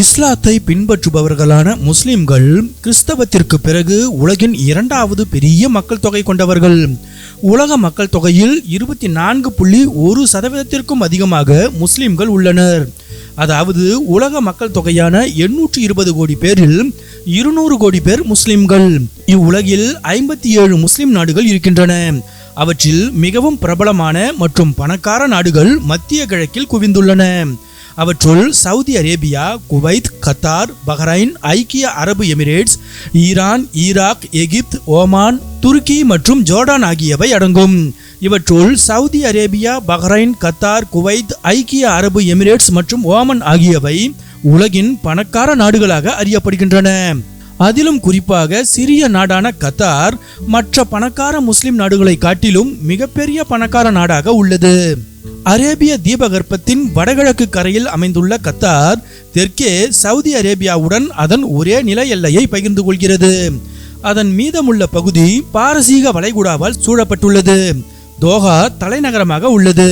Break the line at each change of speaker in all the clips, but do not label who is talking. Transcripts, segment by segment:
இஸ்லாத்தை பின்பற்றுபவர்களான முஸ்லிம்கள் கிறிஸ்தவத்திற்கு பிறகு உலகின் இரண்டாவது பெரிய மக்கள் தொகை கொண்டவர்கள். உலக மக்கள் தொகையில் இருபத்தி நான்கு புள்ளி ஒரு சதவீதத்திற்கும் அதிகமாக முஸ்லிம்கள் உள்ளனர். அதாவது உலக மக்கள் தொகையான எண்ணூற்று இருபது கோடி பேரில் இருநூறு கோடி பேர் முஸ்லிம்கள். இவ்வுலகில் ஐம்பத்தி ஏழு முஸ்லிம் நாடுகள் இருக்கின்றன. அவற்றில் மிகவும் பிரபலமான மற்றும் பணக்கார நாடுகள் மத்திய கிழக்கில் குவிந்துள்ளன. அவற்றுள் Saudi Arabia Kuwait Qatar Bahrain ஐக்கிய அரபு Emirates Iran Iraq Egypt Oman துருக்கி மற்றும் ஜோர்டான் ஆகியவை அடங்கும். இவற்றுள் Saudi Arabia Bahrain Qatar Kuwait ஐக்கிய அரபு எமிரேட்ஸ் மற்றும் ஓமன் ஆகியவை உலகின் பணக்கார நாடுகளாக அறியப்படுகின்றன. அதிலும் குறிப்பாக சிறிய நாடான கத்தார் மற்ற பணக்கார முஸ்லிம் நாடுகளை காட்டிலும் மிகப்பெரிய பணக்கார நாடாக உள்ளது. அரேபிய தீபகற்பத்தின் வடகிழக்கு கரையில் அமைந்துள்ள கத்தார் தெற்கே சவுதி அரேபியாவுடன் அதன் ஒரே நில எல்லையை பகிர்ந்து கொள்கிறது. அதன் மீதமுள்ள பகுதி பாரசீக வளைகுடாவால் சூழப்பட்டுள்ளது. தோஹா தலைநகரமாக உள்ளது.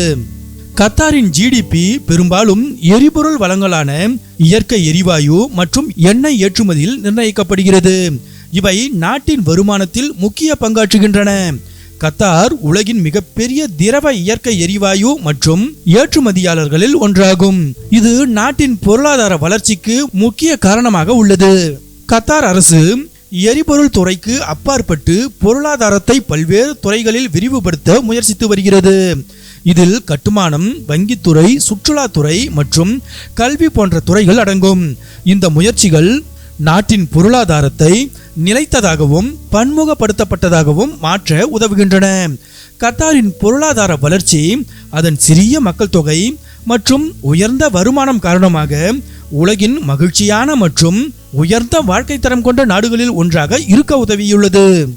கத்தாரின் ஜிடிபி பெரும்பாலும் எரிபொருள் வளங்களான இயற்கை எரிவாயு மற்றும் எண்ணெய் ஏற்றுமதியில் நிர்ணயிக்கப்படுகிறது. இவை நாட்டின் வருமானத்தில் முக்கிய பங்காற்றுகின்றன. கத்தார் உலகின் மிகப்பெரிய திரவ இயற்கை எரிவாயு மற்றும் ஏற்றுமதியாளர்களில் ஒன்றாகும். இது நாட்டின் பொருளாதார வளர்ச்சிக்கு முக்கிய காரணமாக உள்ளது. கத்தார் அரசு எரிபொருள் துறைக்கு அப்பாற்பட்டு பொருளாதாரத்தை பல்வேறு துறைகளில் விரிவுபடுத்த முயற்சித்து வருகிறது. இதில் கட்டுமானம் வங்கித்துறை சுற்றுலாத்துறை மற்றும் கல்வி போன்ற துறைகள் அடங்கும். இந்த முயற்சிகள் நாட்டின் பொருளாதாரத்தை நிலைத்ததாகவும் பன்முகப்படுத்தப்பட்டதாகவும் மாற்ற உதவுகின்றன. கத்தாரின் பொருளாதார வளர்ச்சி அதன் சிறிய மக்கள் தொகை மற்றும் உயர்ந்த வருமானம் காரணமாக உலகின் மகிழ்ச்சியான மற்றும் உயர்ந்த வாழ்க்கை தரம் கொண்ட நாடுகளில் ஒன்றாக இருக்க உதவியுள்ளது.